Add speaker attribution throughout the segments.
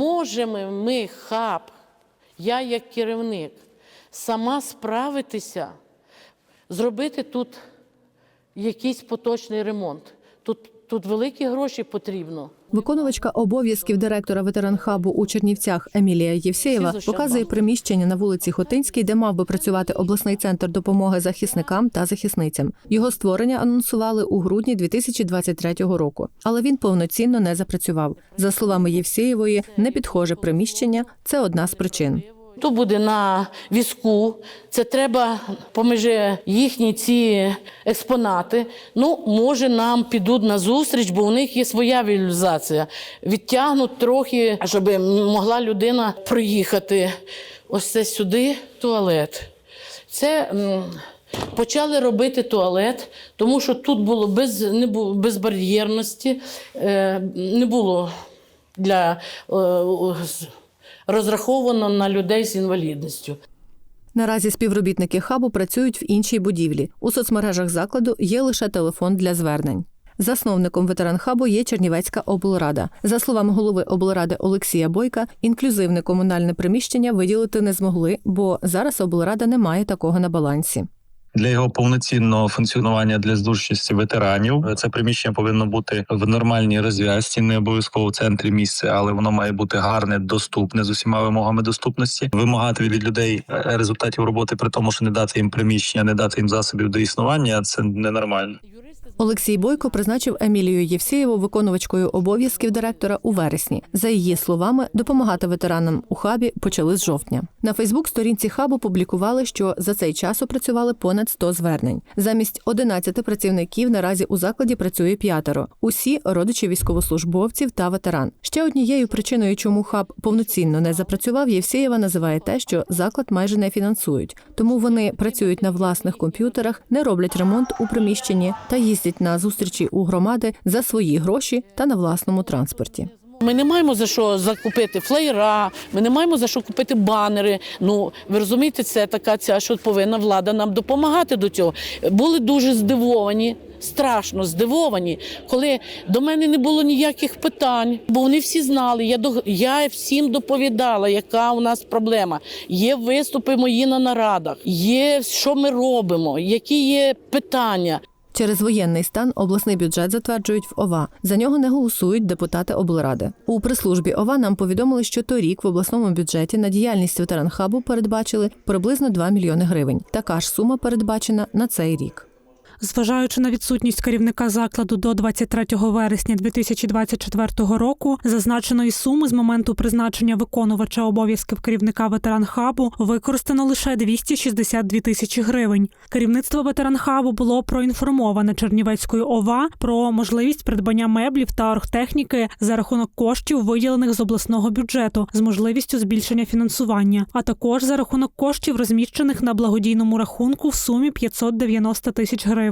Speaker 1: можемо ми хаб, я як керівник, сама справитися, зробити тут якийсь поточний ремонт. Тут, тут великі гроші потрібно.
Speaker 2: Виконувачка обов'язків директора ветеранхабу у Чернівцях Емілія Євсеєва показує приміщення на вулиці Хотинській, де мав би працювати обласний центр допомоги захисникам та захисницям. Його створення анонсували у грудні 2023 року, але він повноцінно не запрацював. За словами Євсеєвої, непідхоже приміщення це одна з причин.
Speaker 1: То буде на візку, це треба поміж їхні ці експонати. Ну, може, нам підуть на зустріч, бо у них є своя візуалізація. Відтягнуть трохи, щоб могла людина проїхати. Ось це сюди туалет. Це почали робити туалет, тому що тут було без, не було безбар'єрності, е, не було для. Розраховано на людей з інвалідністю.
Speaker 2: Наразі співробітники хабу працюють в іншій будівлі. У соцмережах закладу є лише телефон для звернень. Засновником ветеранхабу є Чернівецька облрада. За словами голови облради Олексія Бойка, інклюзивне комунальне приміщення виділити не змогли, бо зараз облрада не має такого на балансі.
Speaker 3: Для його повноцінного функціонування для здужчості ветеранів це приміщення повинно бути в нормальній розв'язці, не обов'язково в центрі місця, але воно має бути гарне, доступне з усіма вимогами доступності. Вимагати від людей е, результатів роботи при тому, що не дати їм приміщення, не дати їм засобів до існування. Це ненормально.
Speaker 2: Олексій Бойко призначив Емілію Євсеєву виконувачкою обов'язків директора у вересні. За її словами, допомагати ветеранам у хабі почали з жовтня. На Фейсбук-сторінці хабу публікували, що за цей час опрацювали понад 100 звернень. Замість 11 працівників наразі у закладі працює п'ятеро. Усі родичі військовослужбовців та ветеран. Ще однією причиною, чому хаб повноцінно не запрацював, Євсеєва називає те, що заклад майже не фінансують. Тому вони працюють на власних комп'ютерах, не роблять ремонт у приміщенні та їздять на зустрічі у громади за свої гроші та на власному транспорті.
Speaker 1: Ми не маємо за що закупити флеєра, ми не маємо за що купити банери. Ну ви розумієте, це така ця, що повинна влада нам допомагати до цього. Були дуже здивовані. Страшно здивовані, коли до мене не було ніяких питань, бо вони всі знали. Я до я всім доповідала, яка у нас проблема. Є виступи мої на нарадах, є що ми робимо, які є питання.
Speaker 2: Через воєнний стан обласний бюджет затверджують в ОВА. За нього не голосують депутати облради. У прислужбі ОВА нам повідомили, що торік в обласному бюджеті на діяльність ветеранхабу передбачили приблизно 2 мільйони гривень. Така ж сума передбачена на цей рік.
Speaker 4: Зважаючи на відсутність керівника закладу до 23 вересня 2024 року, зазначеної суми з моменту призначення виконувача обов'язків керівника ветеранхабу використано лише 262 тисячі гривень. Керівництво ветеранхабу було проінформоване Чернівецькою ОВА про можливість придбання меблів та оргтехніки за рахунок коштів, виділених з обласного бюджету, з можливістю збільшення фінансування, а також за рахунок коштів, розміщених на благодійному рахунку в сумі 590 тисяч гривень.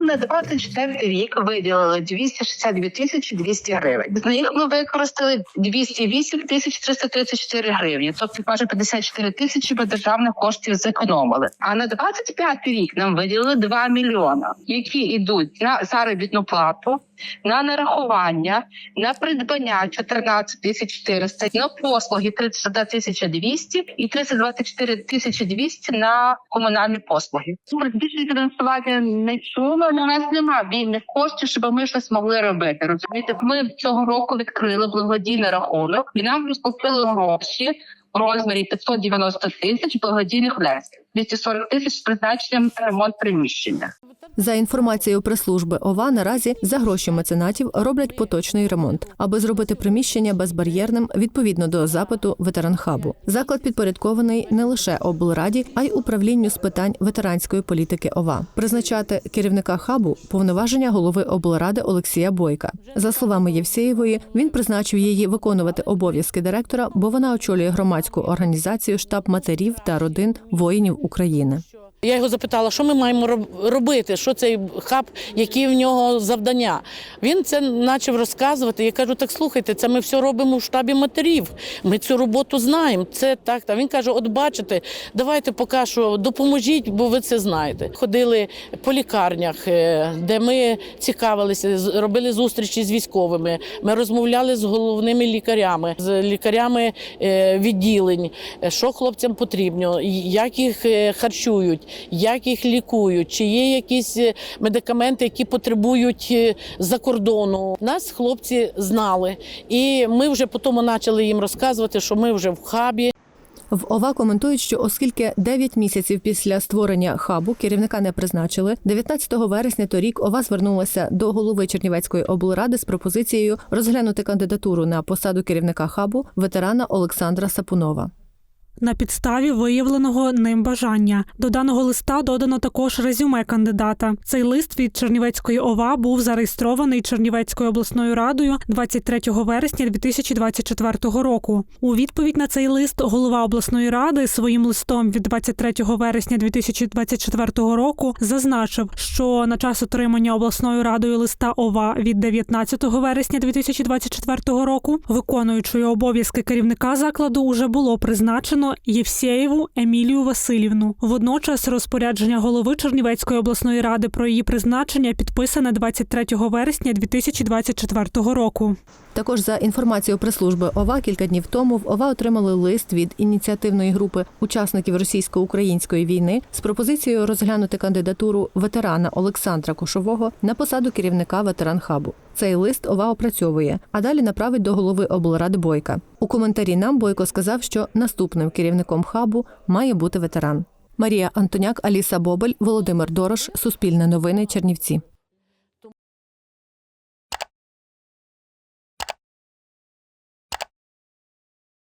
Speaker 5: На 24 рік виділили 262 тисячі 200 гривень. З них ми використали 208 тисяч 334 гривні. Тобто майже 54 тисячі ми державних коштів зекономили. А на 25 рік нам виділили 2 мільйона, які йдуть на заробітну плату, на нарахування, на придбання 14 тисяч 400, на послуги 31 тисяча 200 і 324 тисячі 200 на комунальні послуги. Збільшення фінансування не чули, але у нас немає вільних коштів, щоб ми щось могли робити. Розумієте, ми цього року відкрили благодійний рахунок і нам розкупили гроші в розмірі 590 тисяч благодійних внесків. 240 тисяч з призначенням на ремонт приміщення.
Speaker 2: За інформацією прес-служби ОВА, наразі за гроші меценатів роблять поточний ремонт, аби зробити приміщення безбар'єрним відповідно до запиту ветеранхабу. Заклад підпорядкований не лише облраді, а й управлінню з питань ветеранської політики ОВА. Призначати керівника хабу повноваження голови облради Олексія Бойка. За словами Євсеєвої, він призначив її виконувати обов'язки директора, бо вона очолює громадську організацію штаб матерів та родин воїнів України.
Speaker 1: Я його запитала, що ми маємо робити, що цей хаб, які в нього завдання. Він це почав розказувати. Я кажу: так слухайте, це ми все робимо в штабі матерів. Ми цю роботу знаємо. Це так. Та він каже: от бачите, давайте поки що допоможіть, бо ви це знаєте. Ходили по лікарнях, е, де ми цікавилися, робили зустрічі з військовими. Ми розмовляли з головними лікарями, з лікарями е, відділень, е, що хлопцям потрібно, як їх харчують, як їх лікують, чи є якісь е, медикаменти, які потребують е, за кордону. Нас хлопці знали, і ми вже потім почали їм розказувати, що ми вже в хабі.
Speaker 2: В ОВА коментують, що оскільки 9 місяців після створення хабу керівника не призначили, 19 вересня торік ОВА звернулася до голови Чернівецької облради з пропозицією розглянути кандидатуру на посаду керівника хабу ветерана Олександра Сапунова.
Speaker 4: На підставі виявленого ним бажання до даного листа додано також резюме кандидата. Цей лист від Чернівецької ОВА був зареєстрований Чернівецькою обласною радою 23 вересня 2024 року. У відповідь на цей лист голова обласної ради своїм листом від 23 вересня 2024 року зазначив, що на час отримання обласною радою листа ОВА від 19 вересня 2024 року виконуючою обов'язки керівника закладу уже було призначено Євсєєву Емілію Васильівну. Водночас розпорядження голови Чернівецької обласної ради про її призначення підписане 23 вересня 2024 року.
Speaker 2: Також за інформацією прес-служби ОВА, кілька днів тому в ОВА отримали лист від ініціативної групи учасників російсько-української війни з пропозицією розглянути кандидатуру ветерана Олександра Кошового на посаду керівника ветеранхабу. Цей лист ОВА опрацьовує, а далі направить до голови облради Бойка. У коментарі нам Бойко сказав, що наступним керівником хабу має бути ветеран. Марія Антоняк, Аліса Бобель, Володимир Дорош, Суспільне новини, Чернівці.